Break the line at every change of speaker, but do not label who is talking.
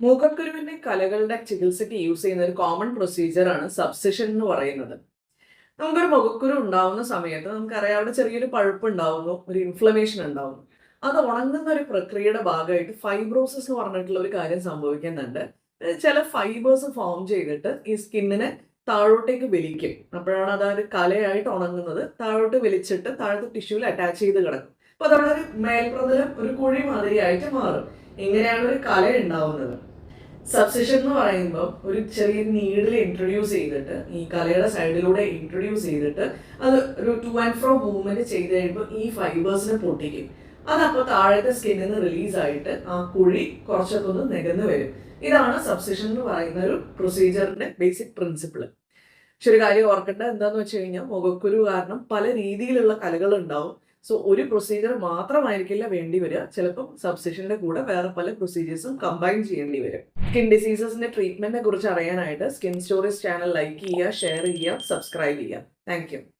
മൂക്കക്കുരുവിന്റെ കലകളുടെ ചികിത്സയ്ക്ക് യൂസ് ചെയ്യുന്ന ഒരു കോമൺ പ്രൊസീജിയർ ആണ് സബ്സിഷൻ എന്ന് പറയുന്നത്. നമുക്കൊരു മുഖക്കുരു ഉണ്ടാവുന്ന സമയത്ത് നമുക്കറിയാം അവിടെ ചെറിയൊരു പഴുപ്പ് ഉണ്ടാവുന്നു ഒരു ഇൻഫ്ലമേഷൻ ഉണ്ടാവുന്നു. അത് ഉണങ്ങുന്ന ഒരു പ്രക്രിയയുടെ ഭാഗമായിട്ട് ഫൈബ്രോസിസ് എന്ന് പറഞ്ഞിട്ടുള്ള ഒരു കാര്യം സംഭവിക്കുന്നുണ്ട്. ചില ഫൈബേഴ്സ് ഫോം ചെയ്തിട്ട് ഈ സ്കിന്നിനെ താഴോട്ടേക്ക് വലിക്കും. അപ്പോഴാണ് അത് ഒരു കലയായിട്ട് ഉണങ്ങുന്നത്. താഴോട്ട് വലിച്ചിട്ട് താഴത്തെ ടിഷ്യൂവിൽ അറ്റാച്ച് ചെയ്ത് കിടക്കും. അപ്പൊ അതവിടെ ഒരു മേൽപ്രതലം ഒരു കുഴി മാതിരിയായിട്ട് മാറും. ഇങ്ങനെയാണ് ഒരു കല ഉണ്ടാവുന്നത്? സബ്സിഷൻ എന്ന് പറയുമ്പോൾ ഒരു ചെറിയ നീഡിൽ ഇൻട്രൊഡ്യൂസ് ചെയ്തിട്ട് ഈ കലയുടെ സൈഡിലൂടെ ഇൻട്രൊഡ്യൂസ് ചെയ്തിട്ട് അത് ഒരു ടു ആൻഡ് ഫ്രോ മൂവ്മെന്റ് ചെയ്ത് കഴിയുമ്പോൾ ഈ ഫൈബേഴ്സിനെ പൊട്ടിക്കും. അതപ്പോൾ താഴത്തെ സ്കിന്നിൽ നിന്ന് റിലീസ് ആയിട്ട് ആ കുഴി കുറച്ചൊക്കെ ഒന്ന് നികന്ന് വരും. ഇതാണ് സബ്സിഷൻ എന്ന് പറയുന്ന ഒരു പ്രൊസീജിയറിന്റെ ബേസിക് പ്രിൻസിപ്പിൾ പക്ഷെ ഒരു കാര്യം ഓർക്കേണ്ട എന്താന്ന് വെച്ച് കഴിഞ്ഞാൽ മുഖക്കുരു കാരണം പല രീതിയിലുള്ള കലകൾ ഉണ്ടാവും. സോ ഒരു പ്രൊസീജിയർ മാത്രമായിരിക്കില്ല വേണ്ടി വരിക. ചിലപ്പം സബ്സിഷന്റെ കൂടെ വേറെ പല പ്രൊസീജിയേഴ്സും കമ്പൈൻ ചെയ്യേണ്ടി വരും. സ്കിൻ ഡിസീസസിന്റെ ട്രീറ്റ്മെന്റിനെ കുറിച്ച് അറിയാനായിട്ട് സ്കിൻ സ്റ്റോറീസ് ചാനൽ ലൈക്ക് ചെയ്യുക ഷെയർ ചെയ്യുക സബ്സ്ക്രൈബ് ചെയ്യുക. താങ്ക്